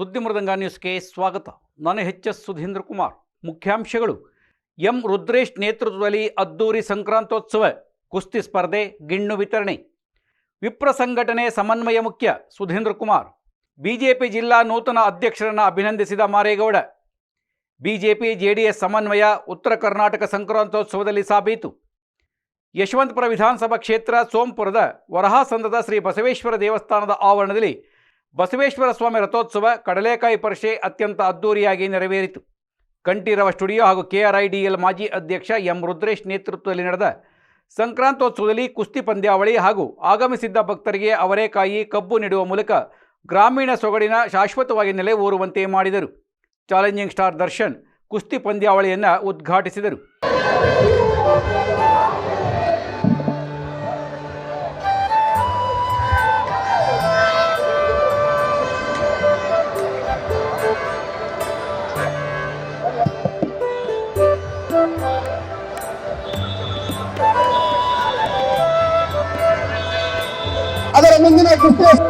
ಸುದ್ದಿ ಮೃದಂಗ ನ್ಯೂಸ್ಗೆ ಸ್ವಾಗತ. ನಾನು ಹೆಚ್ ಎಸ್ ಸುಧೀಂದ್ರ ಕುಮಾರ್. ಮುಖ್ಯಾಂಶಗಳು. ಎಂ ರುದ್ರೇಶ್ ನೇತೃತ್ವದಲ್ಲಿ ಅದ್ದೂರಿ ಸಂಕ್ರಾಂತೋತ್ಸವ ಕುಸ್ತಿ ಸ್ಪರ್ಧೆ, ಗಿಣ್ಣು ವಿತರಣೆ. ವಿಪ್ರ ಸಂಘಟನೆ ಸಮನ್ವಯ ಮುಖ್ಯ ಸುಧೀಂದ್ರ ಕುಮಾರ್. ಬಿಜೆಪಿ ಜಿಲ್ಲಾ ನೂತನ ಅಧ್ಯಕ್ಷರನ್ನು ಅಭಿನಂದಿಸಿದ ಮಾರೇಗೌಡ. ಬಿಜೆಪಿ ಜೆಡಿಎಸ್ ಸಮನ್ವಯ ಉತ್ತರ ಕರ್ನಾಟಕ ಸಂಕ್ರಾಂತೋತ್ಸವದಲ್ಲಿ ಸಾಬೀತು. ಯಶವಂತಪುರ ವಿಧಾನಸಭಾ ಕ್ಷೇತ್ರ ಸೋಂಪುರದ ವರಹಾಸಂದದ ಶ್ರೀ ಬಸವೇಶ್ವರ ದೇವಸ್ಥಾನದ ಆವರಣದಲ್ಲಿ ಬಸವೇಶ್ವರ ಸ್ವಾಮಿ ರಥೋತ್ಸವ ಕಡಲೆಕಾಯಿ ಪರಿಷೆ ಅತ್ಯಂತ ಅದ್ದೂರಿಯಾಗಿ ನೆರವೇರಿತು. ಕಂಠೀರವ ಸ್ಟುಡಿಯೋ ಹಾಗೂ ಕೆಆರ್ಐಡಿಎಲ್ ಮಾಜಿ ಅಧ್ಯಕ್ಷ ಎಂ ರುದ್ರೇಶ್ ನೇತೃತ್ವದಲ್ಲಿ ನಡೆದ ಸಂಕ್ರಾಂತೋತ್ಸವದಲ್ಲಿ ಕುಸ್ತಿ ಪಂದ್ಯಾವಳಿ ಹಾಗೂ ಆಗಮಿಸಿದ್ದ ಭಕ್ತರಿಗೆ ಅವರೇಕಾಯಿ ಕಬ್ಬು ನೀಡುವ ಮೂಲಕ ಗ್ರಾಮೀಣ ಸೊಗಡಿನ ಶಾಶ್ವತವಾಗಿ ನೆಲೆ ಓರುವಂತೆ ಮಾಡಿದರು. ಚಾಲೆಂಜಿಂಗ್ ಸ್ಟಾರ್ ದರ್ಶನ್ ಕುಸ್ತಿ ಪಂದ್ಯಾವಳಿಯನ್ನು ಉದ್ಘಾಟಿಸಿದರು. ಅದರ ಮುಂದಿನ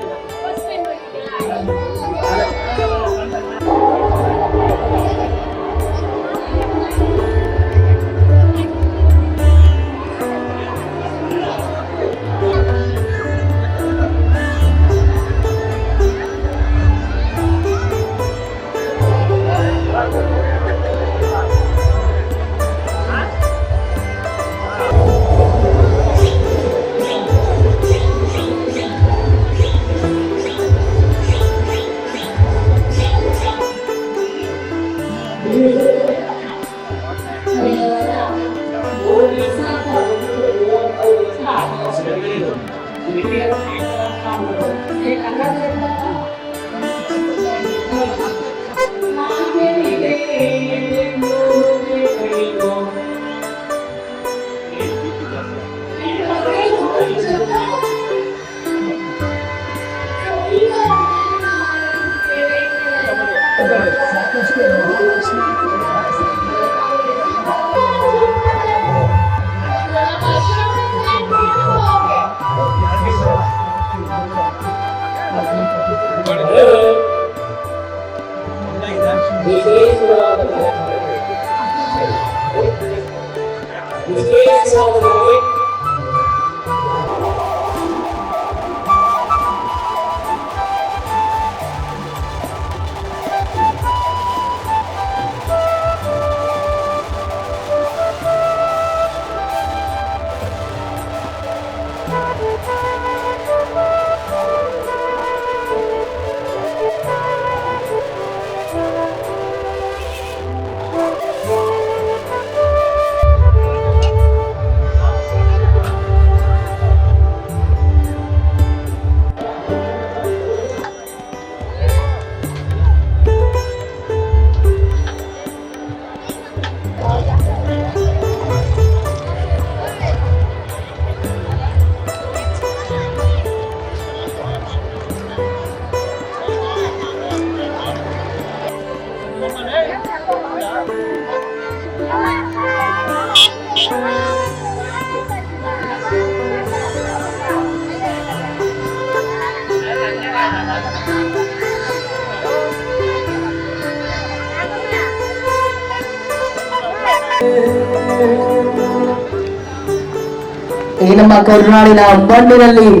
ನಮ್ಮ ಕರುನಾಡಿನ ಮಣ್ಣಿನಲ್ಲಿ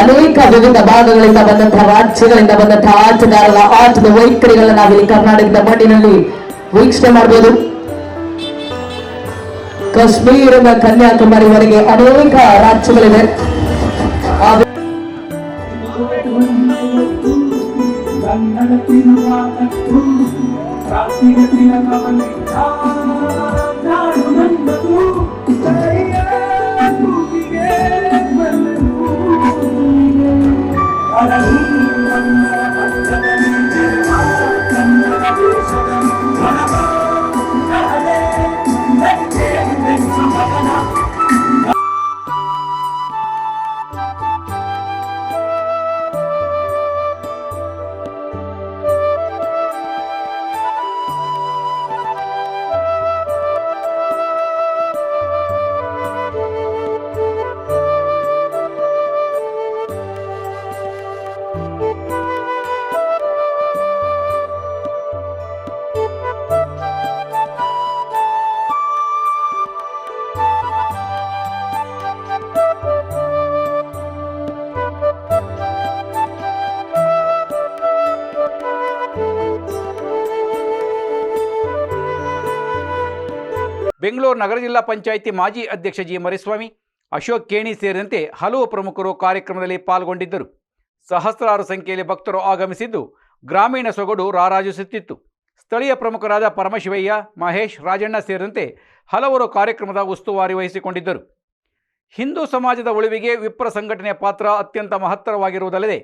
ಅನೇಕ ವಿವಿಧ ಭಾಗಗಳಿಂದ ಬಂದಂತಹ ರಾಜ್ಯಗಳಿಂದ ಬಂದಂತಹ ಆಟಗಾರರ, ಆಟದ ವೈಖರಿಗಳನ್ನ ನಾವಿಲ್ಲಿ ಕರ್ನಾಟಕದ ಮಣ್ಣಿನಲ್ಲಿ ವೀಕ್ಷಣೆ ಮಾಡಬಹುದು ಕಾಶ್ಮೀರದ ಕನ್ಯಾಕುಮಾರಿವರೆಗೆ ಅನೇಕ ರಾಜ್ಯಗಳಿವೆ. ಕನ್ನಡ ಬೆಂಗಳೂರು ನಗರ ಜಿಲ್ಲಾ ಪಂಚಾಯಿತಿ ಮಾಜಿ ಅಧ್ಯಕ್ಷ ಜಿ ಮರಿಸ್ವಾಮಿ, ಅಶೋಕ್ ಕೇಣಿ ಸೇರಿದಂತೆ ಹಲವು ಪ್ರಮುಖರು ಕಾರ್ಯಕ್ರಮದಲ್ಲಿ ಪಾಲ್ಗೊಂಡಿದ್ದರು. ಸಹಸ್ರಾರು ಸಂಖ್ಯೆಯಲ್ಲಿ ಭಕ್ತರು ಆಗಮಿಸಿದ್ದು, ಗ್ರಾಮೀಣ ಸೊಗಡು ರಾರಾಜಿಸುತ್ತಿತ್ತು. ಸ್ಥಳೀಯ ಪ್ರಮುಖರಾದ ಪರಮಶಿವಯ್ಯ, ಮಹೇಶ್, ರಾಜಣ್ಣ ಸೇರಿದಂತೆ ಹಲವರು ಕಾರ್ಯಕ್ರಮದ ಉಸ್ತುವಾರಿ ವಹಿಸಿಕೊಂಡಿದ್ದರು. ಹಿಂದೂ ಸಮಾಜದ ಉಳಿವಿಗೆ ವಿಪ್ರ ಸಂಘಟನೆಯ ಪಾತ್ರ ಅತ್ಯಂತ ಮಹತ್ತರವಾಗಿರುವುದಲ್ಲದೆ,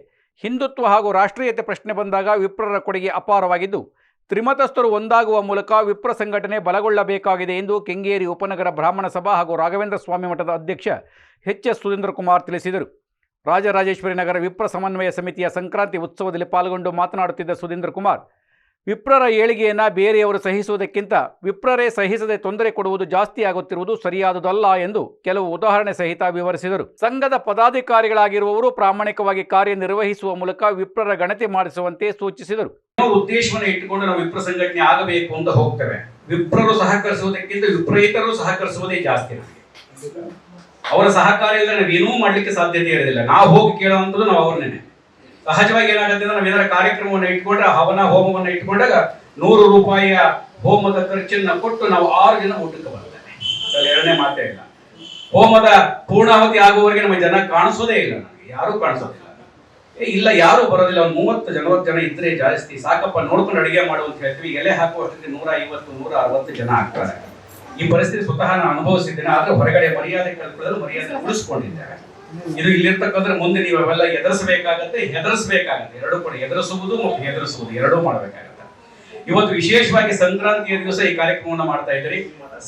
ಹಿಂದುತ್ವ ಹಾಗೂ ರಾಷ್ಟ್ರೀಯತೆ ಪ್ರಶ್ನೆ ಬಂದಾಗ ವಿಪ್ರರ ಕೊಡುಗೆ ಅಪಾರವಾಗಿದ್ದು ತ್ರಿಮತಸ್ಥರು ಒಂದಾಗುವ ಮೂಲಕ ವಿಪ್ರ ಸಂಘಟನೆ ಬಲಗೊಳ್ಳಬೇಕಾಗಿದೆ ಎಂದು ಕೆಂಗೇರಿ ಉಪನಗರ ಬ್ರಾಹ್ಮಣ ಸಭಾ ಹಾಗೂ ರಾಘವೇಂದ್ರ ಸ್ವಾಮಿ ಮಠದ ಅಧ್ಯಕ್ಷ ಎಚ್ ಎಸ್ ಸುಧೀಂದ್ರ ಕುಮಾರ್ ತಿಳಿಸಿದರು. ರಾಜರಾಜೇಶ್ವರಿ ನಗರ ವಿಪ್ರ ಸಮನ್ವಯ ಸಮಿತಿಯ ಸಂಕ್ರಾಂತಿ ಉತ್ಸವದಲ್ಲಿ ಪಾಲ್ಗೊಂಡು ಮಾತನಾಡುತ್ತಿದ್ದ ಸುಧೀಂದ್ರ ಕುಮಾರ್ ವಿಪ್ರರ ಏಳಿಗೆಯನ್ನು ಬೇರೆಯವರು ಸಹಿಸುವುದಕ್ಕಿಂತ ವಿಪ್ರರೇ ಸಹಿಸದೆ ತೊಂದರೆ ಕೊಡುವುದು ಜಾಸ್ತಿ ಆಗುತ್ತಿರುವುದು ಸರಿಯಾದುದಲ್ಲ ಎಂದು ಕೆಲವು ಉದಾಹರಣೆ ಸಹಿತ ವಿವರಿಸಿದರು. ಸಂಘದ ಪದಾಧಿಕಾರಿಗಳಾಗಿರುವವರು ಪ್ರಾಮಾಣಿಕವಾಗಿ ಕಾರ್ಯನಿರ್ವಹಿಸುವ ಮೂಲಕ ವಿಪ್ರರ ಗಣತಿ ಮಾಡಿಸುವಂತೆ ಸೂಚಿಸಿದರು. ಉದ್ದೇಶವನ್ನು ಇಟ್ಟುಕೊಂಡು ನಾವು ವಿಪ್ರ ಸಂಘಟನೆ ಆಗಬೇಕು ಅಂತ ಹೋಗ್ತೇವೆ. ವಿಪ್ರರು ಸಹಕರಿಸುವುದಕ್ಕಿಂತ ವಿಪ್ರೇತರು ಸಹಕರಿಸುವುದೇ ಜಾಸ್ತಿ ನಮಗೆ. ಅವರ ಸಹಕಾರ ಇಲ್ಲ ನಾವೇನೂ ಮಾಡ್ಲಿಕ್ಕೆ ಸಾಧ್ಯತೆ ಇರೋದಿಲ್ಲ. ನಾವು ಹೋಗಿ ಕೇಳುವಂಥದ್ದು ನಾವು ಅವ್ರನ್ನೇ. ಸಹಜವಾಗಿ ಏನಾಗುತ್ತೆ ಅಂದ್ರೆ ನಾವು ಏನಾರ ಕಾರ್ಯಕ್ರಮವನ್ನು ಇಟ್ಕೊಂಡ್ರೆ ಹವನ ಹೋಮವನ್ನು ಇಟ್ಕೊಂಡಾಗ ನೂರು ರೂಪಾಯಿಯ ಹೋಮದ ಖರ್ಚನ್ನ ಕೊಟ್ಟು ನಾವು ಆರು ಜನ ಊಟಕ್ಕೆ ಬರ್ತೇವೆ. ಎರಡನೇ ಮಾತೇ ಇಲ್ಲ. ಹೋಮದ ಪೂರ್ಣಾವಧಿ ಆಗುವವರೆಗೆ ನಮ್ಮ ಜನ ಕಾಣಿಸೋದೇ ಇಲ್ಲ ನಮಗೆ. ಯಾರೂ ಕಾಣಿಸೋದಿಲ್ಲ. ಇಲ್ಲ, ಯಾರು ಬರೋದಿಲ್ಲ. ಒಂದು ಮೂವತ್ತು ನಲವತ್ತು ಜನ ಇದ್ರೆ ಜಾಸ್ತಿ. ಸಾಕಪ್ಪ, ನೋಡ್ಕೊಂಡು ಅಡಿಗೆ ಮಾಡು ಅಂತ ಹೇಳ್ತೀವಿ. ಎಲೆ ಹಾಕುವಷ್ಟಕ್ಕೆ ನೂರ ಐವತ್ತು ನೂರ ಅರವತ್ತು ಜನ ಆಗ್ತಾರೆ. ಈ ಪರಿಸ್ಥಿತಿ ಸ್ವತಃ ನಾನು ಅನುಭವಿಸಿದ್ದೇನೆ. ಆದ್ರೆ ಹೊರಗಡೆ ಮರ್ಯಾದೆ ಕಳ್ಕೊಳ್ಳೋದು ಮರ್ಯಾದೆ ಉಳಿಸ್ಕೊಂಡಿದ್ದಾರೆ. ಇದು ಇಲ್ಲಿರ್ತಕ್ಕಂದ್ರೆ ಮುಂದೆ ನೀವು ಅವೆಲ್ಲ ಎದುರಿಸಬೇಕಾಗತ್ತೆ, ಹೆದರಿಸಬೇಕಾಗತ್ತೆ. ಎರಡು ಕೂಡ ಎದುರಿಸುವುದು ಮತ್ತು ಹೆದರಿಸುವುದು. ಎರಡೂ ಮಾಡಬೇಕಾಗತ್ತೆ. ಇವತ್ತು ವಿಶೇಷವಾಗಿ ಸಂಕ್ರಾಂತಿಯ ದಿವಸ ಈ ಕಾರ್ಯಕ್ರಮವನ್ನು ಮಾಡ್ತಾ ಇದ್ದೀರಿ.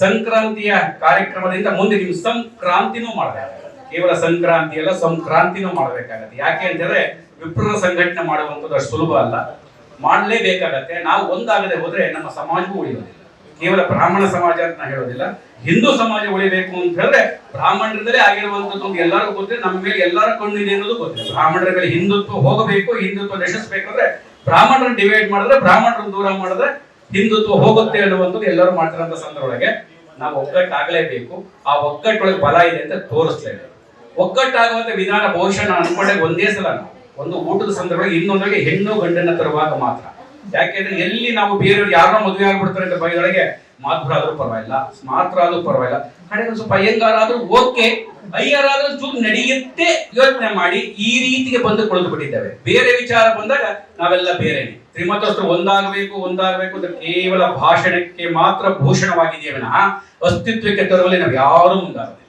ಸಂಕ್ರಾಂತಿಯ ಕಾರ್ಯಕ್ರಮದಿಂದ ಮುಂದೆ ನೀವು ಸಂಕ್ರಾಂತಿನೂ ಮಾಡಬೇಕಾಗತ್ತೆ ಕೇವಲ ಸಂಕ್ರಾಂತಿ ಅಲ್ಲ ಸಂಕ್ರಾಂತಿನೂ ಮಾಡಬೇಕಾಗತ್ತೆ. ಯಾಕೆ ಅಂತಂದ್ರೆ ವಿಪ್ರರ ಸಂಘಟನೆ ಮಾಡುವಂಥದ್ದು ಅಷ್ಟು ಸುಲಭ ಅಲ್ಲ. ಮಾಡಲೇಬೇಕಾಗತ್ತೆ. ನಾವು ಒಂದಾಗದೆ ಹೋದ್ರೆ ನಮ್ಮ ಸಮಾಜವೂ ಉಳಿಯೋದಿಲ್ಲ. ಕೇವಲ ಬ್ರಾಹ್ಮಣ ಸಮಾಜ ಅಂತ ನಾ ಹೇಳೋದಿಲ್ಲ. ಹಿಂದೂ ಸಮಾಜ ಉಳಿಬೇಕು ಅಂತ ಹೇಳಿದ್ರೆ ಬ್ರಾಹ್ಮಣರಿಂದಲೇ ಆಗಿರುವಂತದ್ದು ಎಲ್ಲರಿಗೂ ಗೊತ್ತಿದೆ. ನಮ್ಮ ಮೇಲೆ ಎಲ್ಲರ ಕಣ್ಣಿದೆ ಅನ್ನೋದು ಗೊತ್ತಿದೆ. ಬ್ರಾಹ್ಮಣರ ಮೇಲೆ ಹಿಂದುತ್ವ ಹೋಗಬೇಕು, ಹಿಂದುತ್ವ ನಶಿಸಬೇಕಂದ್ರೆ ಬ್ರಾಹ್ಮಣರನ್ನ ಡಿವೈಡ್ ಮಾಡಿದ್ರೆ ಬ್ರಾಹ್ಮಣರನ್ನ ದೂರ ಮಾಡಿದ್ರೆ ಹಿಂದುತ್ವ ಹೋಗುತ್ತೆ ಅನ್ನುವಂಥದ್ದು ಎಲ್ಲರೂ ಮಾಡ್ತಾರಂತ ಸಂದರ್ಭ ಒಳಗೆ ನಾವು ಒಗ್ಗಟ್ಟಾಗಲೇಬೇಕು. ಆ ಒಗ್ಗಟ್ಟೊಳಗೆ ಬಲ ಇದೆ ಅಂತ ತೋರಿಸ್ಲೇಬೇಕು ಒಗ್ಗಟ್ಟಾಗುವಂತ ವಿಧಾನ ಬಹುಶಃ ನಾನು ಅನ್ಕೊಂಡೆ ಒಂದೇ ಸಲ ಒಂದು ಊಟದ ಸಂದರ್ಭದಲ್ಲಿ ಇನ್ನೊಂದರಲ್ಲಿ ಹೆಣ್ಣು ಗಂಡನ್ನ ತರುವಾಗ ಮಾತ್ರ. ಯಾಕೆಂದ್ರೆ ಎಲ್ಲಿ ನಾವು ಬೇರೆಯವ್ರು ಯಾರನ್ನ ಮದುವೆ ಆಗ್ಬಿಡ್ತಾರೆ ಅಂತ ಬೈದೊಳಗೆ ಮಾತುರಾದ್ರೂ ಪರವಾಗಿಲ್ಲ ಸ್ಮಾರ್ಟ್ ಆದ್ರೂ ಪರವಾಗಿಲ್ಲ. ಕಡೆಗೆ ಸ್ವಲ್ಪ ಅಯ್ಯಂಗಾರಾದ್ರೂ ಓಕೆ, ಅಯ್ಯರಾದ್ರೂ ಚೂರು ನಡೆಯುತ್ತೆ ಯೋಚನೆ ಮಾಡಿ ಈ ರೀತಿಗೆ ಬಂದು ಕುಳಿತು ಬಿಟ್ಟಿದ್ದೇವೆ ಬೇರೆ ವಿಚಾರ ಬಂದಾಗ ನಾವೆಲ್ಲ ಬೇರೆನೆ. ತ್ರಿಮತಸ್ಥರು ಒಂದಾಗಬೇಕು ಒಂದಾಗಬೇಕು ಅಂತ ಕೇವಲ ಭಾಷಣಕ್ಕೆ ಮಾತ್ರ ಭೂಷಣವಾಗಿದೆಯೇ ವಿನಃ, ಅಸ್ತಿತ್ವಕ್ಕೆ ತರುವಲ್ಲಿ ನಾವು ಯಾರೂ ಮುಂದಾಗೋದಿಲ್ಲ.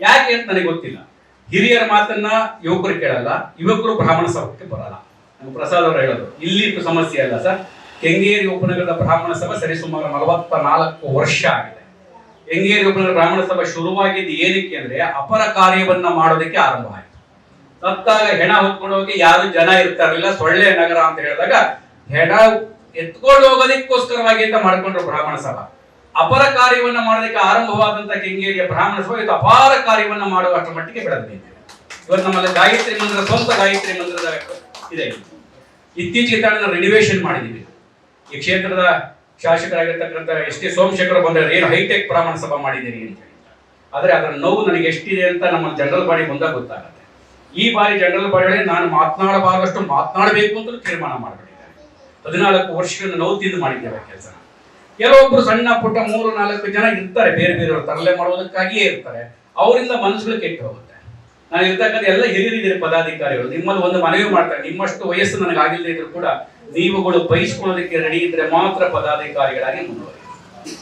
ಯಾಕೆ ಅಂತ ನನಗೆ ಗೊತ್ತಿಲ್ಲ. ಹಿರಿಯರ ಮಾತನ್ನ ಯುವಕರು ಕೇಳಲ್ಲ, ಯುವಕರು ಬ್ರಾಹ್ಮಣ ಸಭಕ್ಕೆ ಬರಲ್ಲ. ನಮ್ಮ ಪ್ರಸಾದ್ ಅವರು ಹೇಳೋದು, ಇಲ್ಲಿ ಸಮಸ್ಯೆ ಅಲ್ಲ ಸರ್. ಕೆಂಗೇರಿ ಉಪನಗರದ ಬ್ರಾಹ್ಮಣ ಸಭೆ ಸರಿಸುಮಾರು ನಲವತ್ತ ನಾಲ್ಕು ವರ್ಷ ಆಗಿದೆ. ಕೆಂಗೇರಿ ಉಪನಗರ ಬ್ರಾಹ್ಮಣ ಸಭೆ ಶುರುವಾಗಿದ್ದು ಏನಕ್ಕೆ ಅಂದ್ರೆ ಅಪರ ಕಾರ್ಯವನ್ನ ಮಾಡೋದಕ್ಕೆ ಆರಂಭ ಆಯ್ತು. ಸತ್ತಾಗ ಹೆಣ ಹೊತ್ಕೊಂಡು ಹೋಗಿ ಯಾರು ಜನ ಇರ್ತಾರಿಲ್ಲ, ಸೊಳ್ಳೆ ನಗರ ಅಂತ ಹೇಳಿದಾಗ ಹೆಣ ಎತ್ಕೊಂಡು ಹೋಗೋದಕ್ಕೋಸ್ಕರವಾಗಿ ಅಂತ ಮಾಡ್ಕೊಂಡ್ರು ಬ್ರಾಹ್ಮಣ ಸಭಾ. ಅಪರ ಕಾರ್ಯವನ್ನು ಮಾಡೋದಕ್ಕೆ ಆರಂಭವಾದಂತ ಕೆಂಗೇರಿಯ ಬ್ರಾಹ್ಮಣ ಸಭೆ ಅಪಾರ ಮಾಡುವ ಮಾಡುವಷ್ಟರ ಮಟ್ಟಿಗೆ ಬೆಳೆದು ಇವತ್ತು ನಮ್ಮಲ್ಲಿ ಗಾಯತ್ರಿ ಮಂದಿರ, ಸ್ವಂತ ಗಾಯತ್ರಿ ಮಂದಿರದ ಇದೆ. ಇತ್ತೀಚೆಗೆ ತಾಣ ರಿನಿವೇಶನ್ ಮಾಡಿದ್ದೀವಿ ಈ ಕ್ಷೇತ್ರದ ಶಾಸಕರಾಗಿರ್ತಕ್ಕಂಥ ಎಸ್ ಟಿ ಸೋಮಶೇಖರ್ ಬಂದರೆ ಏನು ಹೈಟೆಕ್ ಬ್ರಾಹ್ಮಣ ಸಭಾ ಮಾಡಿದ್ದೀರಿ ಅಂತ ಹೇಳಿ ಆದರೆ ಅದರ ನೋವು ನನಗೆ ಎಷ್ಟಿದೆ ಅಂತ ನಮ್ಮ ಜನರಲ್ ಬಾಡಿ ಮುಂದೆ ಗೊತ್ತಾಗುತ್ತೆ. ಈ ಬಾರಿ ಜನರಲ್ ಬಾಡಿ ನಾನು ಮಾತನಾಡಬಾರದಷ್ಟು ಮಾತನಾಡಬೇಕು ಅಂತ ತೀರ್ಮಾನ ಮಾಡಿಬಿಟ್ಟಿದ್ದಾರೆ. ಹದಿನಾಲ್ಕು ವರ್ಷಗಳ ನೋವು ತಿಂದು ಮಾಡಿದ್ದೇವೆ ಕೆಲಸ. ಕೆಲವೊಬ್ರು ಸಣ್ಣ ಪುಟ್ಟ ಮೂರು ನಾಲ್ಕು ಜನ ಇರ್ತಾರೆ, ಬೇರೆ ಬೇರೆಯವರು ತರಲೆ ಮಾಡೋದಕ್ಕಾಗಿಯೇ ಇರ್ತಾರೆ. ಅವರಿಂದ ಮನಸ್ಸುಗಳು ಕೆಟ್ಟು ಹೋಗುತ್ತೆ. ನಾನು ಇರ್ತಕ್ಕಂಥ ಎಲ್ಲ ಹಿರಿಯರಿದ್ದೀರಿ ಪದಾಧಿಕಾರಿಗಳು. ನಿಮ್ಮಲ್ಲಿ ಒಂದು ಮನವಿ ಮಾಡ್ತಾರೆ. ನಿಮ್ಮಷ್ಟು ವಯಸ್ಸು ನನಗೆ ಆಗಿಲ್ಲದೆ ಇದ್ರು ಕೂಡ ನೀವುಗಳು ಬಯಸ್ಕೊಳ್ಳೋದಕ್ಕೆ ರೆಡಿ ಇದ್ರೆ ಮಾತ್ರ ಪದಾಧಿಕಾರಿಗಳಾಗಿ ಮುಂದುವರಿ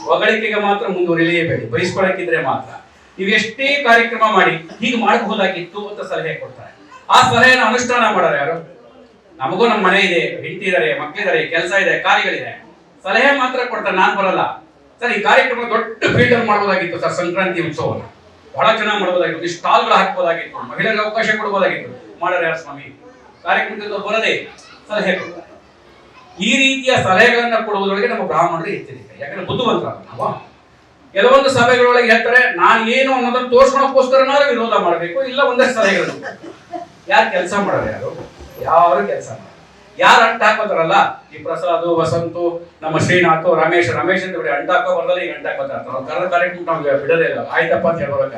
ಹೊಗಳಿಕೆಗೆ ಮಾತ್ರ ಮುಂದುವರಿಯಲೇಬೇಡಿ ಬಯಸ್ಕೊಳಕ್ಕಿದ್ರೆ ಮಾತ್ರ. ನೀವು ಕಾರ್ಯಕ್ರಮ ಮಾಡಿ, ಹೀಗೆ ಮಾಡಬಹುದಾಗಿತ್ತು ಅಂತ ಸಲಹೆ ಕೊಡ್ತಾರೆ. ಆ ಸಲಹೆಯನ್ನು ಅನುಷ್ಠಾನ ಮಾಡೋರು ಯಾರು? ನಮಗೂ ನಮ್ಮ ಮನೆ ಇದೆ, ಹೆಂಡತಿ ಇದ್ದಾರೆ ಮಕ್ಕಳಿದ್ದಾರೆ ಕೆಲಸ ಇದೆ, ಕಾರ್ಯಗಳಿದೆ. ಸಲಹೆ ಮಾತ್ರ ಕೊಡ್ತಾರೆ, ನಾನು ಬರಲ್ಲ. ಸರ್, ಈ ಕಾರ್ಯಕ್ರಮ ದೊಡ್ಡ ಫೀಲ್ಡ್ ಮಾಡಬಹುದಾಗಿತ್ತು ಸರ್, ಸಂಕ್ರಾಂತಿ ಉತ್ಸವನ. ಬಹಳ ಚೆನ್ನಾಗಿ ಮಾಡಬಹುದಾಗಿತ್ತು ಈ ಸ್ಟಾಲ್ಗಳು ಹಾಕ್ಬೋದಾಗಿತ್ತು. ಮಹಿಳೆಯರಿಗೆ ಅವಕಾಶ ಕೊಡಬಹುದಾಗಿತ್ತು ಮಾಡ್ಯಾರ ಯಾರು ಸ್ವಾಮಿ? ಕಾರ್ಯಕ್ರಮದಿಂದ ಬರದೆ ಸಲಹೆ ಕೊಡ್ತಾರೆ. ಈ ರೀತಿಯ ಸಲಹೆಗಳನ್ನ ಕೊಡುವುದರೊಳಗೆ ನಮ್ಮ ಬ್ರಾಹ್ಮಣರು ಎಚ್ಚರಿಕೆ. ಯಾಕಂದ್ರೆ ಬುದ್ಧಿವಂತರ ನಾವು. ಕೆಲವೊಂದು ಸಭೆಗಳೊಳಗೆ ಹೇಳ್ತಾರೆ, ನಾನು ಏನು ಅನ್ನೋದನ್ನ ತೋರ್ಸ್ಕೊಳಕ್ಕೋಸ್ಕರನಾದ್ರೂ ವಿರೋಧ ಮಾಡಬೇಕು, ಇಲ್ಲ ಒಂದಷ್ಟು ಸಲಹೆಗಳು. ಯಾರು ಕೆಲಸ ಮಾಡೋರು ಯಾರು? ಯಾರು ಕೆಲಸ ಯಾರು ಅಂಟ ಹಾಕೋತಾರಲ್ಲ? ಈ ಪ್ರಸಾದ್, ವಸಂತು, ನಮ್ಮ ಶ್ರೀನಾಥ್, ರಮೇಶ್ ರಮೇಶ್ ಅಂತ ಬಿಡಿ ಅಂಟ ಹಾಕೋ ಬರಲ್ಲ, ಈಗ ಅಂಟ ಹಾಕೋತಾರ ಕರೆಕ್ಟ್ ಕಾರ್ಯಕ್ರಮ ನಾವು ಬಿಡದೇ ಇಲ್ಲ. ಆಯ್ತಪ್ಪ ಅಂತ ಹೇಳ್ಬೋದಕ್ಕ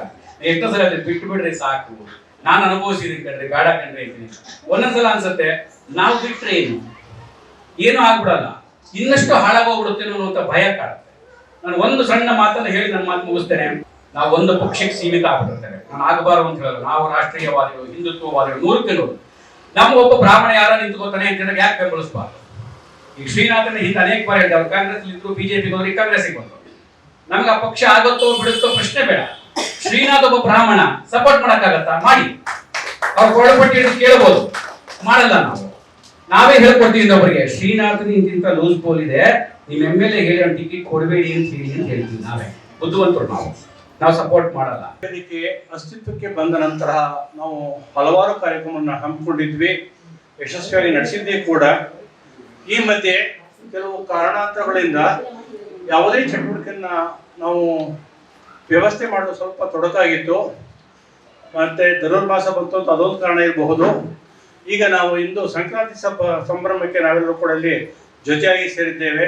ಎಷ್ಟೋ ಸಲ ಅಲ್ಲಿ ಬಿಟ್ಟು ಬಿಡ್ರಿ ಸಾಕು. ನಾನು ಅನುಭವಿಸಿದೀನಿ ಕಣ್ರಿ, ಬೇಡ ಕಣ್ರಿ ಅಂತೀನಿ. ಒಂದೊಂದ್ಸಲ ಅನ್ಸುತ್ತೆ, ನಾವು ಬಿಟ್ರೆ ಏನು? ಏನು ಆಗ್ಬಿಡಲ್ಲ. ಇನ್ನಷ್ಟು ಹಾಳಾಗೋಗ್ಬಿಡುತ್ತೇನೋ ಅನ್ನುವಂಥ ಭಯ ಕಾಡುತ್ತೆ. ನಾನು ಒಂದು ಸಣ್ಣ ಮಾತನ್ನು ಹೇಳಿ ನನ್ನ ಮಾತು ಮುಗಿಸ್ತೇನೆ. ನಾವು ಒಂದು ಪಕ್ಷಕ್ಕೆ ಸೀಮಿತ ಆಗ್ಬಿಟ್ಟಿರ್ತೇವೆ. ನಾನು ಆಗಬಾರದು ಅಂತ ಹೇಳೋದು ನಾವು ರಾಷ್ಟ್ರೀಯವಾದಿಗಳು, ಹಿಂದುತ್ವವಾದಿಗಳು ನೂರಕ್ಕೆ ನೂರು ನಮ್ಮ ಒಬ್ಬ ಬ್ರಾಹ್ಮಣ ಯಾರ ನಿಂತ್ಕೋತಾನೆ ಅಂತ ಯಾಕೆ ಬೆಂಬಲಿಸಬಾರ್ದು? ಈಗ ಶ್ರೀನಾಥನ ಹಿಂದೆ ಅನೇಕ ಬಾರಿ ಹೇಳಿದ್ರು ಕಾಂಗ್ರೆಸ್ ಇದ್ರು ಬಿಜೆಪಿ ಹೋದ್ರೆ ಕಾಂಗ್ರೆಸ್ ಬಂದ್ರು. ನಮ್ಗೆ ಆ ಪಕ್ಷ ಆಗುತ್ತೋ ಬಿಡುತ್ತೋ ಪ್ರಶ್ನೆ ಬೇಡ. ಶ್ರೀನಾಥ್ ಒಬ್ಬ ಬ್ರಾಹ್ಮಣ ಸಪೋರ್ಟ್ ಮಾಡಕ್ಕಾಗತ್ತಾ? ಮಾಡಿ. ಅವ್ರು ಹಿಡಿದು ಕೇಳಬಹುದು ಮಾಡಲ್ಲ ನಾವು. ನಾವೇ ಹೇಳ್ಕೊಡ್ತೀವಿ ಅವರಿಗೆ ಶ್ರೀನಾಥನ ಇಂತಿಂತ ಲೂಸ್ ಪೋಲ್ ಇದೆ. ನಿಮ್ ಎಂ ಎಲ್ ಎ ಹೇಳಿ ಟಿಕೆಟ್ ಕೊಡಬೇಡಿ ಅಂತ ಹೇಳಿ ಅಂತ ಹೇಳ್ತೀವಿ ನಾವೇ. ಬುದ್ಧಿವಂತರು ನಾವು. ನಾವು ಸಪೋರ್ಟ್ ಮಾಡಲ್ಲ. ವೇದಿಕೆ ಅಸ್ತಿತ್ವಕ್ಕೆ ಬಂದ ನಂತರ ನಾವು ಹಲವಾರು ಕಾರ್ಯಕ್ರಮವನ್ನು ಹಮ್ಮಿಕೊಂಡಿದ್ವಿ. ಯಶಸ್ವಿಯಾಗಿ ನಡೆಸಿದ್ವಿ ಕೂಡ. ಈ ಮಧ್ಯೆ ಕೆಲವು ಕಾರಣಾಂತರಗಳಿಂದ ಯಾವುದೇ ಚಟುವಟಿಕೆಯನ್ನ ನಾವು ವ್ಯವಸ್ಥೆ ಮಾಡಲು ಸ್ವಲ್ಪ ತೊಡಕಾಗಿತ್ತು. ಮತ್ತೆ ಧನುರ್ಮಾಸ ಬಂತು ಅಂತ ಅದೊಂದು ಕಾರಣ ಇರಬಹುದು. ಈಗ ನಾವು ಇಂದು ಸಂಕ್ರಾಂತಿ ಸಭ ಸಂಭ್ರಮಕ್ಕೆ ನಾವೆಲ್ಲರೂ ಕೂಡ ಅಲ್ಲಿ ಜೊತೆಯಾಗಿ ಸೇರಿದ್ದೇವೆ.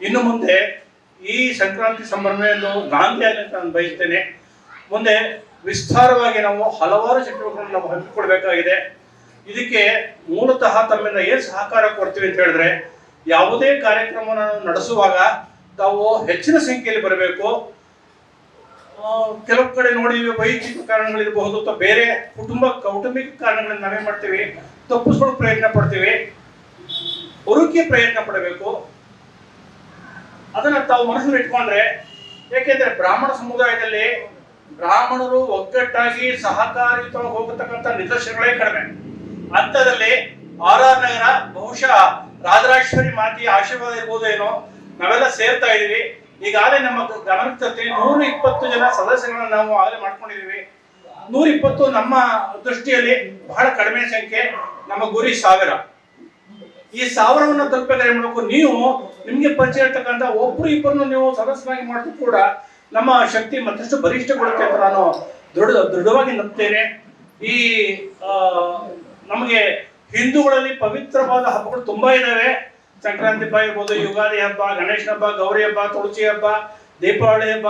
ಇನ್ನು ಮುಂದೆ ಈ ಸಂಕ್ರಾಂತಿ ಸಂಭ್ರಮೆಯನ್ನು ಗಾಂಧಿ ಆಗಲಿ ನಾನು ಬಯಸ್ತೇನೆ. ಮುಂದೆ ವಿಸ್ತಾರವಾಗಿ ನಾವು ಹಲವಾರು ಚಟುವಟಿಕೆಗಳನ್ನು ನಾವು ಹಮ್ಮಿಕೊಳ್ಬೇಕಾಗಿದೆ ಇದಕ್ಕೆ ಮೂಲತಃ ತಮ್ಮಿಂದ ಏನು ಸಹಕಾರ ಕೊಡ್ತೀವಿ ಅಂತ ಹೇಳಿದ್ರೆ, ಯಾವುದೇ ಕಾರ್ಯಕ್ರಮವನ್ನು ನಡೆಸುವಾಗ ತಾವು ಹೆಚ್ಚಿನ ಸಂಖ್ಯೆಯಲ್ಲಿ ಬರಬೇಕು. ಕೆಲವು ಕಡೆ ನೋಡಿ ವೈಯಕ್ತಿಕ ಕಾರಣಗಳಿರಬಹುದು ಅಥವಾ ಬೇರೆ ಕುಟುಂಬ ಕೌಟುಂಬಿಕ ಕಾರಣಗಳನ್ನು ನಾವೇ ಮಾಡ್ತೀವಿ. ತಪ್ಪಿಸ್ಕೊಳ್ಳೋಕೆ ಪ್ರಯತ್ನ ಪಡ್ತೀವಿ. ಹುರುಕಿ ಪ್ರಯತ್ನ ಪಡಬೇಕು. ಅದನ್ನ ತಾವು ಮನಸ್ಸಲ್ಲಿ ಇಟ್ಕೊಂಡ್ರೆ ಏಕೆಂದ್ರೆ ಬ್ರಾಹ್ಮಣ ಸಮುದಾಯದಲ್ಲಿ ಬ್ರಾಹ್ಮಣರು ಒಗ್ಗಟ್ಟಾಗಿ ಸಹಕಾರಿಯುತವಾಗಿ ಹೋಗತಕ್ಕಂತ ನಿದರ್ಶನಗಳೇ ಕಡಿಮೆ. ಅಂತದಲ್ಲಿ ಆರ್ ಆರ್ ನಗರ ಬಹುಶಃ ರಾಜರಾಜೇಶ್ವರಿ ಮಾತಿ ಆಶೀರ್ವಾದ ಇರ್ಬೋದೇನೋ ನಾವೆಲ್ಲ ಸೇರ್ತಾ ಇದೀವಿ ಈಗಾಗಲೇ ನಮ್ಮ ಗಮನಕ್ಕೆ ತರ್ತೀವಿ ನೂರ ಇಪ್ಪತ್ತು ಜನ ಸದಸ್ಯಗಳನ್ನ ನಾವು ಆಗಲೇ ಮಾಡ್ಕೊಂಡಿದೀವಿ ನೂರ ಇಪ್ಪತ್ತು ನಮ್ಮ ದೃಷ್ಟಿಯಲ್ಲಿ ಬಹಳ ಕಡಿಮೆ ಸಂಖ್ಯೆ ನಮ್ಮ ಗುರಿ ಸಾವಿರ. ಈ ಸಾವಿರವನ್ನ ತಲುಪಬೇಕಾದ್ರೆ ಮಾಡಬೇಕು? ನೀವು ನಿಮ್ಗೆ ಪರಿಚಯ ಇರ್ತಕ್ಕಂಥ ಒಬ್ರು ಇಬ್ಬರನ್ನು ನೀವು ಸದಸ್ಯರಾಗಿ ಮಾಡಿದ್ರು ಕೂಡ ನಮ್ಮ ಶಕ್ತಿ ಮತ್ತಷ್ಟು ಬಲಿಷ್ಠಗೊಳ್ಳುತ್ತೆ ಅಂತ ನಾನು ದೃಢ, ದೃಢವಾಗಿ ನಂಬ್ತೇನೆ. ಈ ನಮಗೆ ಹಿಂದೂಗಳಲ್ಲಿ ಪವಿತ್ರವಾದ ಹಬ್ಬಗಳು ತುಂಬಾ ಇದಾವೆ. ಸಂಕ್ರಾಂತಿ ಹಬ್ಬ ಇರ್ಬೋದು, ಯುಗಾದಿ ಹಬ್ಬ, ಗಣೇಶನ ಹಬ್ಬ, ಗೌರಿ ಹಬ್ಬ, ತುಳಸಿ ಹಬ್ಬ, ದೀಪಾವಳಿ ಹಬ್ಬ.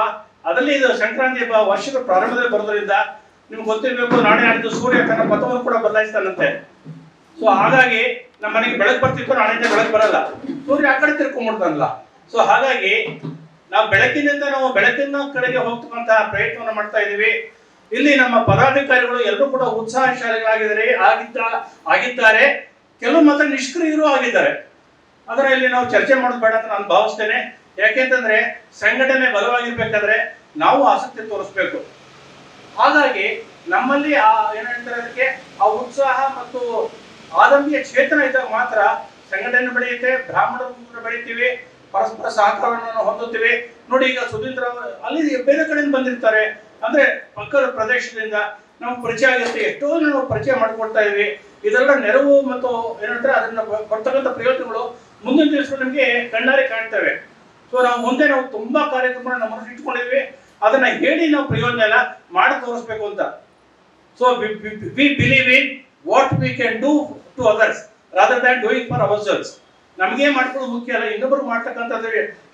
ಅದರಲ್ಲಿ ಇದು ಸಂಕ್ರಾಂತಿ ಹಬ್ಬ ವರ್ಷದ ಪ್ರಾರಂಭದಲ್ಲಿ ಬರೋದ್ರಿಂದ ನಿಮ್ಗೆ ಗೊತ್ತಿರಬೇಕು, ನಾಳೆ ನಾಡಿದ್ದು ಸೂರ್ಯ ತನ್ನ ಪಥವನ್ನು ಕೂಡ ಬದಲಾಯಿಸ್ತಾನಂತೆ. ಸೊ ಹಾಗಾಗಿ ನಮ್ಮ ಮನೆಗೆ ಬೆಳಕು ಬರ್ತಿತ್ತು ನಾಳೆಯಿಂದ ಬೆಳಕು ಬರಲ್ಲ. ಸೂರ್ಯ ಆ ಕಡೆ ತಿರ್ಕೊಂಡ್ಬಿಡ್ತಾನಲ್ಲ ಸೊ ಹಾಗಾಗಿ ನಾವು ಬೆಳಕಿನಿಂದ ನಾವು ಬೆಳಕಿನ ಕಡೆಗೆ ಹೋಗ್ತಕ್ಕಂತ ಪ್ರಯತ್ನವನ್ನು ಮಾಡ್ತಾ ಇದೀವಿ ಇಲ್ಲಿ ನಮ್ಮ ಪದಾಧಿಕಾರಿಗಳು ಎಲ್ಲರೂ ಕೂಡ ಉತ್ಸಾಹಶಾಲಿಗಳಾಗಿದ್ದಾರೆ. ಆಗಿದ್ದ, ಆಗಿದ್ದಾರೆ. ಕೆಲವು ಮಾತ್ರ ನಿಷ್ಕ್ರಿಯರು ಆಗಿದ್ದಾರೆ. ಅದರಲ್ಲಿ ನಾವು ಚರ್ಚೆ ಮಾಡೋದು ಬೇಡ ಅಂತ ನಾನು ಭಾವಿಸ್ತೇನೆ. ಯಾಕೆಂತಂದ್ರೆ ಸಂಘಟನೆ ಬಲವಾಗಿರ್ಬೇಕಾದ್ರೆ ನಾವು ಆಸಕ್ತಿ ತೋರಿಸ್ಬೇಕು. ಹಾಗಾಗಿ ನಮ್ಮಲ್ಲಿ ಆ, ಏನ್ ಹೇಳ್ತಾರೆ ಅದಕ್ಕೆ? ಆ ಉತ್ಸಾಹ ಮತ್ತು ಆದಂಬಿಯ ಚೇತನ ಇದ್ದಾಗ ಮಾತ್ರ ಸಂಘಟನೆ ಬೆಳೆಯುತ್ತೆ, ಬ್ರಾಹ್ಮಣ ಬೆಳಿತೀವಿ ಪರಸ್ಪರ ಸಹಕಾರವನ್ನು ಹೊಂದುತ್ತೀವಿ. ನೋಡಿ ಈಗ ಸುಧೀಂದ್ರ ಅಲ್ಲಿ ಬೇರೆ ಕಡೆಯಿಂದ ಬಂದಿರ್ತಾರೆ. ಅಂದ್ರೆ ಪಕ್ಕದ ಪ್ರದೇಶದಿಂದ ನಾವು ಪರಿಚಯ ಆಗುತ್ತೆ, ಎಷ್ಟೋ ನಾವು ಪರಿಚಯ ಮಾಡಿಕೊಡ್ತಾ ಇದೀವಿ. ಇದೆಲ್ಲ ನೆರವು ಮತ್ತು ಏನಂದ್ರೆ ಅದನ್ನ ಬರ್ತಕ್ಕಂಥ ಪ್ರಯೋಜನಗಳು ಮುಂದಿನ ದಿವಸ ನಮಗೆ ಕಣ್ಣಾರೆ ಕಾಣ್ತವೆ. ಸೊ ನಾವು ಮುಂದೆ ನಾವು ತುಂಬಾ ಕಾರ್ಯಕ್ರಮ ನಮ್ಮ ಇಟ್ಕೊಂಡಿದ್ವಿ. ಅದನ್ನ ಹೇಳಿ ನಾವು ಪ್ರಯೋಜನ ಎಲ್ಲ ಮಾಡಿ ತೋರಿಸ್ಬೇಕು ಅಂತ. So we believe in what we can do to others rather than doing for our selves ನಮಗೆ ಮಾಡ್ಕೊಳ್ಳೋದು ಮುಖ್ಯ ಅಲ್ಲ, ಇನ್ನೊಬ್ರು ಮಾಡ್ತಕ್ಕಂಥದ್ದು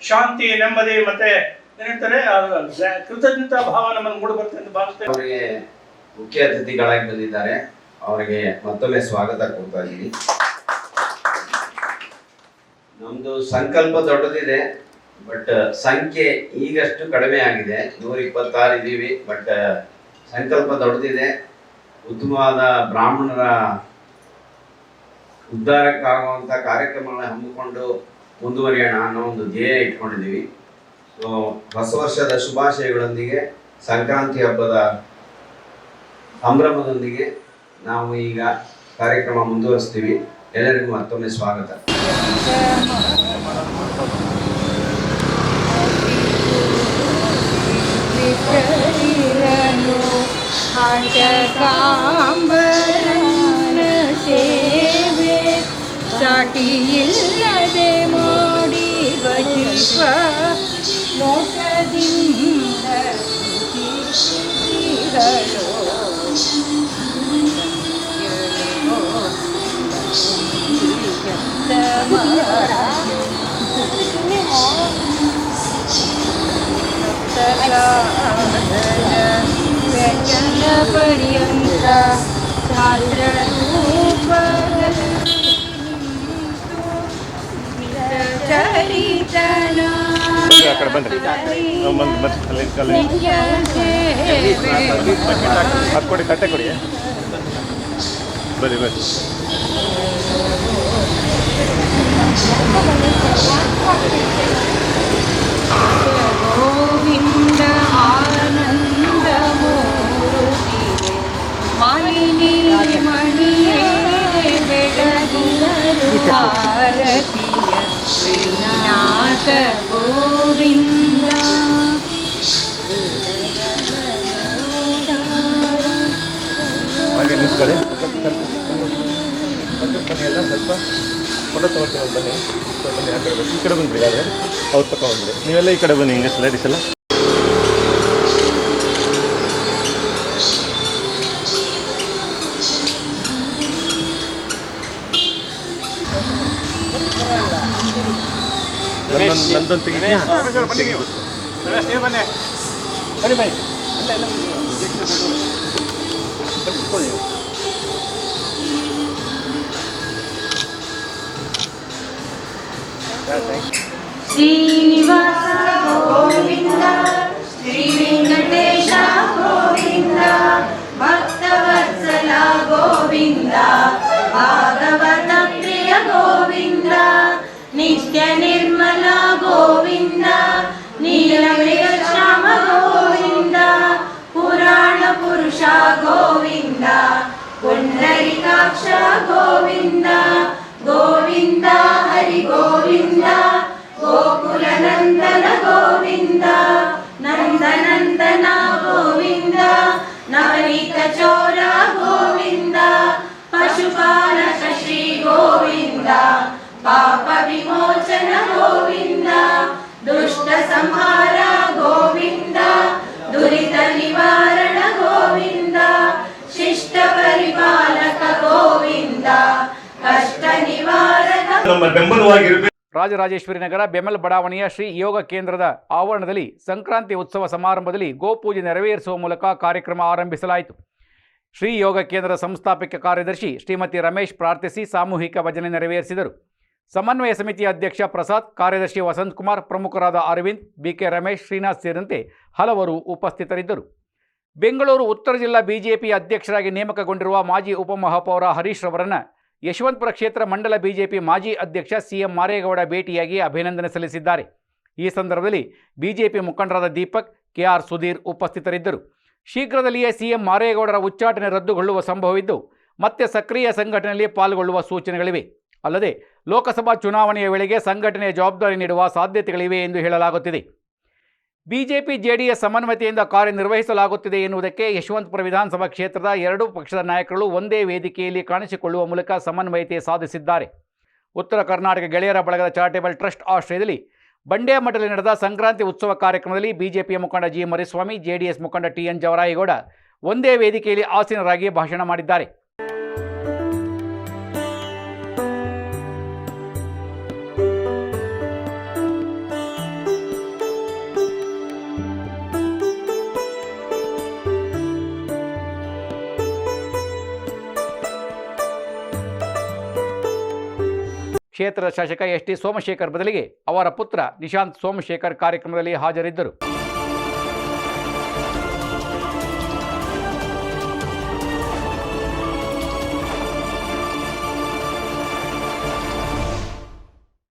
ಶಾಂತಿ, ನೆಮ್ಮದಿ ಮತ್ತೆ ಏನಂತಾರೆ ಕೃತಜ್ಞತ ಭಾವ ನಮ್ಮನ್ನು ಮೂಡಿ ಬರುತ್ತೆ ಅಂತ ಭಾವಿಸ್ತೇವೆ ಅವರಿಗೆ ಮುಖ್ಯ ಅತಿಥಿಗಳಾಗಿ ಬಂದಿದ್ದಾರೆ. ಅವರಿಗೆ ಮತ್ತೊಮ್ಮೆ ಸ್ವಾಗತ ಕೊಡ್ತಾ ಇದ್ದೀನಿ. ನಮ್ದು ಸಂಕಲ್ಪ ದೊಡ್ಡದಿದೆ, ಬಟ್ ಸಂಖ್ಯೆ ಈಗಷ್ಟು ಕಡಿಮೆ ಆಗಿದೆ. ನೂರ ಇಪ್ಪತ್ತಾರು ಇದ್ದೀವಿ, ಬಟ್ ಸಂಕಲ್ಪ ದೊಡ್ಡದಿದೆ. ಉತ್ತಮವಾದ ಬ್ರಾಹ್ಮಣರ ಉದ್ಧಾರಕ್ಕಾಗುವಂಥ ಕಾರ್ಯಕ್ರಮಗಳನ್ನ ಹಮ್ಮಿಕೊಂಡು ಮುಂದುವರಿಯೋಣ ಅನ್ನೋ ಒಂದು ಧ್ಯೇಯ ಇಟ್ಕೊಂಡಿದ್ದೀವಿ. ಸೊ ಹೊಸ ವರ್ಷದ ಶುಭಾಶಯಗಳೊಂದಿಗೆ, ಸಂಕ್ರಾಂತಿ ಹಬ್ಬದ ಸಂಭ್ರಮದೊಂದಿಗೆ ನಾವು ಈಗ ಕಾರ್ಯಕ್ರಮ ಮುಂದುವರಿಸ್ತೀವಿ. ಎಲ್ಲರಿಗೂ ಮತ್ತೊಮ್ಮೆ ಸ್ವಾಗತ. കാമ്പന സേവേ ചടിയില്ലതെ മോടി വഹിപ്പ മോട്ടതിന്ദ ഹലോ Yeah. ಪರ್ಯಂತ ಚರಿತನ ನಿತ್ಯ ಅದು ಕೊಡಿ ತಟ್ಟೆ ಕೊಡಿ ಬನ್ನಿ ಬನ್ನಿ ಗೋವಿಂದ ಸ್ವಲ್ಪ ಫೋಟೋ ತಗೋತೀವಿ ಬನ್ನಿ ಈ ಕಡೆ ಬಂದ್ಬಿಡಿ ಆದರೆ. ಅವ್ರು ತಗೊಂಡ್ಬಿಡಿ ನೀವೆಲ್ಲ ಈ ಕಡೆ ಬನ್ನಿ, ಹಿಂಗೆ ಲೇಡೀಸ್ ಎಲ್ಲ ನಂದೊಂದು ನಂದೊಂದು ತೆಗಿದ್ಯಾ ಶ್ರೀನಿವಾಸ ಗೋವಿಂದ ಶ್ರೀ ವೆಂಕಟೇಶ ಪುರುಷ ಗೋವಿಂದ ಪುಂಡರಿಕಾಕ್ಷ ಗೋವಿಂದ ಗೋವಿಂದ ಹರಿ ಗೋವಿಂದ ಗೋಕುಲ ನಂದನ ಗೋವಿಂದ ನಂದನಂದನ ಗೋವಿಂದ ನವನೀತ ಚೋರ ಗೋವಿಂದ ಪಶುಪಾಲಕ ಶ್ರೀ ಗೋವಿಂದ ಪಾಪ ವಿಮೋಚನ ಬೆಂಬಲವಾಗಿರಬೇಕು ರಾಜರಾಜೇಶ್ವರಿ ನಗರ ಬೆಮಲ್ ಬಡಾವಣೆಯ ಶ್ರೀ ಯೋಗ ಕೇಂದ್ರದ ಆವರಣದಲ್ಲಿ ಸಂಕ್ರಾಂತಿ ಉತ್ಸವ ಸಮಾರಂಭದಲ್ಲಿ ಗೋಪೂಜೆ ನೆರವೇರಿಸುವ ಮೂಲಕ ಕಾರ್ಯಕ್ರಮ ಆರಂಭಿಸಲಾಯಿತು. ಶ್ರೀ ಯೋಗ ಕೇಂದ್ರ ಸಂಸ್ಥಾಪಕ ಕಾರ್ಯದರ್ಶಿ ಶ್ರೀಮತಿ ರಮೇಶ್ ಪ್ರಾರ್ಥಿಸಿ ಸಾಮೂಹಿಕ ಭಜನೆ ನೆರವೇರಿಸಿದರು. ಸಮನ್ವಯ ಸಮಿತಿ ಅಧ್ಯಕ್ಷ ಪ್ರಸಾದ್, ಕಾರ್ಯದರ್ಶಿ ವಸಂತ್ ಕುಮಾರ್, ಪ್ರಮುಖರಾದ ಅರವಿಂದ್, ಬಿಕೆ ರಮೇಶ್, ಶ್ರೀನಾಥ್ ಸೇರಿದಂತೆ ಹಲವರು ಉಪಸ್ಥಿತರಿದ್ದರು. ಬೆಂಗಳೂರು, ಉತ್ತರ ಜಿಲ್ಲಾ ಬಿಜೆಪಿ ಅಧ್ಯಕ್ಷರಾಗಿ ನೇಮಕಗೊಂಡಿರುವ ಮಾಜಿ ಉಪಮಹಾಪೌರ ಹರೀಶ್ ರವರನ್ನು ಯಶವಂತಪುರ ಕ್ಷೇತ್ರ ಮಂಡಲ ಬಿಜೆಪಿ ಮಾಜಿ ಅಧ್ಯಕ್ಷ ಸಿಎಂ ಮಾರೇಗೌಡ ಭೇಟಿಯಾಗಿ ಅಭಿನಂದನೆ ಸಲ್ಲಿಸಿದ್ದಾರೆ. ಈ ಸಂದರ್ಭದಲ್ಲಿ ಬಿಜೆಪಿ ಮುಖಂಡರಾದ ದೀಪಕ್, ಕೆಆರ್ ಸುಧೀರ್ ಉಪಸ್ಥಿತರಿದ್ದರು. ಶೀಘ್ರದಲ್ಲಿಯೇ ಸಿಎಂ ಮಾರೇಗೌಡರ ಉಚ್ಚಾಟನೆ ರದ್ದುಗೊಳ್ಳುವ ಸಂಭವವಿದ್ದು, ಮತ್ತೆ ಸಕ್ರಿಯ ಸಂಘಟನೆಯಲ್ಲಿ ಪಾಲ್ಗೊಳ್ಳುವ ಸೂಚನೆಗಳಿವೆ. ಅಲ್ಲದೆ, ಲೋಕಸಭಾ ಚುನಾವಣೆಯ ವೇಳೆಗೆ ಸಂಘಟನೆಯ ಜವಾಬ್ದಾರಿ ನೀಡುವ ಸಾಧ್ಯತೆಗಳಿವೆ ಎಂದು ಹೇಳಲಾಗುತ್ತಿದೆ. ಬಿಜೆಪಿ ಜೆಡಿಎಸ್ ಸಮನ್ವಯತೆಯಿಂದ ಕಾರ್ಯನಿರ್ವಹಿಸಲಾಗುತ್ತಿದೆ ಎನ್ನುವುದಕ್ಕೆ ಯಶವಂತಪುರ ವಿಧಾನಸಭಾ ಕ್ಷೇತ್ರದ ಎರಡೂ ಪಕ್ಷದ ನಾಯಕರು ಒಂದೇ ವೇದಿಕೆಯಲ್ಲಿ ಕಾಣಿಸಿಕೊಳ್ಳುವ ಮೂಲಕ ಸಮನ್ವಯತೆ ಸಾಧಿಸಿದ್ದಾರೆ. ಉತ್ತರ ಕರ್ನಾಟಕ ಗೆಳೆಯರ ಬಳಗದ ಚಾರಿಟೇಬಲ್ ಟ್ರಸ್ಟ್ ಆಶ್ರಯದಲ್ಲಿ ಬಂಡೆಯ ಮಠದಲ್ಲಿ ನಡೆದ ಸಂಕ್ರಾಂತಿ ಉತ್ಸವ ಕಾರ್ಯಕ್ರಮದಲ್ಲಿ ಬಿಜೆಪಿಯ ಮುಖಂಡ ಜಿ ಮರಿಸ್ವಾಮಿ, ಜೆಡಿಎಸ್ ಮುಖಂಡ ಟಿ ಎನ್ ಜವರಾಯಿಗೌಡ ಒಂದೇ ವೇದಿಕೆಯಲ್ಲಿ ಆಸೀನರಾಗಿ ಭಾಷಣ ಮಾಡಿದ್ದಾರೆ. ಕ್ಷೇತ್ರದ ಶಾಸಕ ಎಸ್ ಟಿ ಸೋಮಶೇಖರ್ ಬದಲಿಗೆ ಅವರ ಪುತ್ರ ನಿಶಾಂತ್ ಸೋಮಶೇಖರ್ ಕಾರ್ಯಕ್ರಮದಲ್ಲಿ ಹಾಜರಿದ್ದರು.